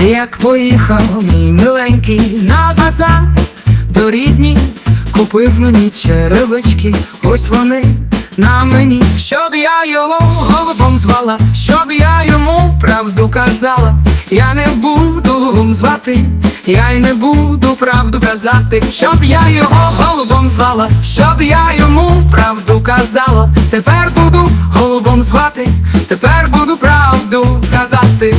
як поїхав мій миленький на базар до рідні, купив мені черевички, ось вони на мені, щоб я його голубом звала, щоб я йому правду казала, я не буду звати, я й не буду правду казати, щоб я його голубом звала, щоб я йому правду казала, тепер буду голубом звати, тепер буду правду казати.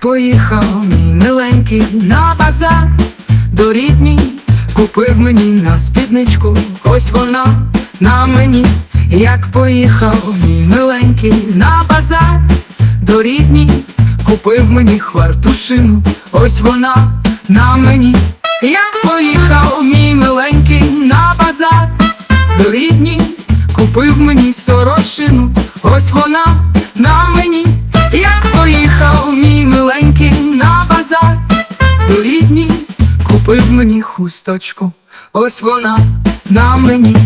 Поїхав мій миленький на базар до рідній, купив мені на спідничку, ось вона на мені. Як поїхав мій миленький на базар до рідній, купив мені хвартушину, ось вона на мені. Як поїхав мій миленький на базар до рідній, купив мені сорочину, ось вона на мені. Як поїхав до купив мені хусточку, ось вона на мені.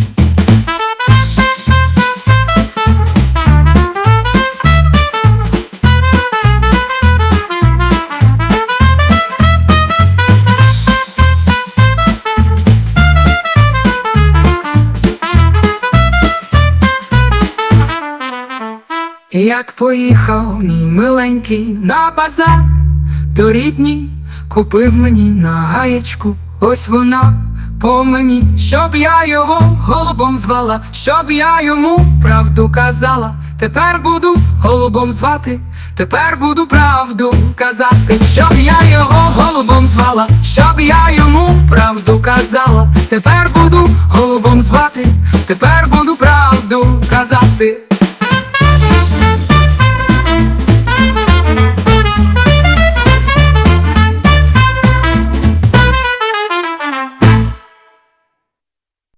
Як поїхав мій миленький на базар до рідні, купив мені на гаєчку, ось вона по мені, щоб я його голубом звала, щоб я йому правду казала. Тепер буду голубом звати, тепер буду правду казати, щоб я його голубом звала, щоб я йому правду казала. Тепер буду голубом звати, тепер буду правду казати.